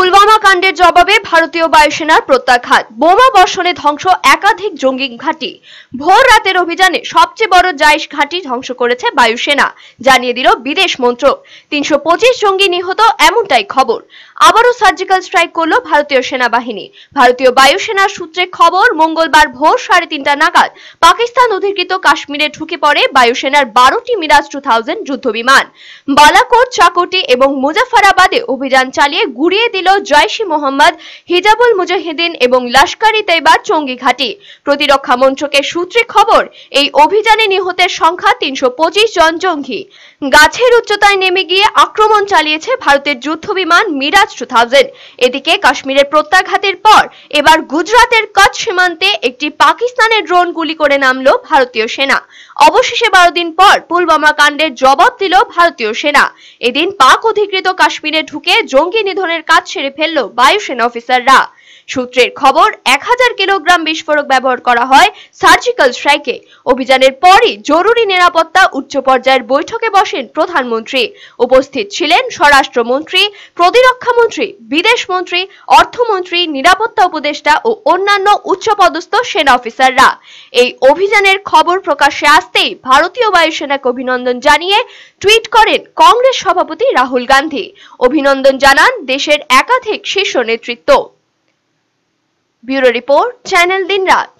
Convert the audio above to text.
পুলওয়ামা কাণ্ডের জবাবে ভারতীয় বায়ুসেনার প্রত্যাঘাত। বোমা বর্ষণে ধ্বংস একাধিক জঙ্গি ঘাঁটি। ভোর রাতের অভিযানে সবচেয়ে বড় জাইশ ঘাঁটি ধ্বংস করেছে বায়ুসেনা, জানিয়ে দিল বিদেশ মন্ত্রক। তিনশো পঁচিশ জঙ্গি নিহত এমনটাই খবর। আবারও সার্জিক্যাল স্ট্রাইক করল ভারতীয় সেনাবাহিনী। ভারতীয় বায়ুসেনার সূত্রে খবর, মঙ্গলবার ভোর সাড়ে তিনটা নাগাদ পাকিস্তান অধিকৃত কাশ্মীরে ঢুকে পড়ে বায়ুসেনার বারোটি মিরাজ টু থাউজেন্ড যুদ্ধবিমান। বালাকোট, চাকোটি এবং মুজাফরাবাদে অভিযান চালিয়ে গুড়িয়ে দিল জয়শি মোহাম্মদ, হিজাবুল মুজাহিদিন এবং লস্করি তৈবার জঙ্গি ঘাঁটি। প্রতিরক্ষা মন্ত্রকের সূত্রে খবর, এই অভিযানে নিহতের সংখ্যা তিনশো জন জঙ্গি। গাছের উচ্চতায় নেমে গিয়ে আক্রমণ চালিয়েছে ভারতের যুদ্ধবিমান মিরাজ টু থাউজেন্ড। এদিকে কাশ্মীরের প্রত্যাঘাতের পর, এবার গুজরাতের কচ্ছ সীমান্তে একটি পাকিস্তানের ড্রোন গুলি করে নামলো ভারতীয় সেনা। অবশেষে বারো দিন পর পুলওয়ামা কাণ্ডের জবাব দিল ভারতীয় সেনা। এদিন পাক অধিকৃত কাশ্মীরে ঢুকে জঙ্গি নিধনের কাজ সেরে ফেলল বায়ুসেনা অফিসাররা। সূত্রের খবর, এক হাজার কিলোগ্রাম বিস্ফোরক ব্যবহার করা হয় সার্জিক্যাল স্ট্রাইকে। অভিযানের পরই জরুরি নিরাপত্তা উচ্চ পর্যায়ের বৈঠকে বসেন প্রধানমন্ত্রী। উপস্থিত ছিলেন স্বরাষ্ট্রমন্ত্রী প্রতিরক্ষামন্ত্রী বিদেশ মন্ত্রী, অর্থমন্ত্রী, নিরাপত্তা উপদেষ্টা ও অন্যান্য উচ্চপদস্থ সেনা অফিসাররা। এই অভিযানের খবর প্রকাশ্যে আসতেই ভারতীয় বায়ুসেনাকে অভিনন্দন জানিয়ে টুইট করেন কংগ্রেস সভাপতি রাহুল গান্ধী। অভিনন্দন জানান দেশের একাধিক শীর্ষ নেতৃত্ব। ব্যুরো রিপোর্ট চ্যানেল দিনরাত।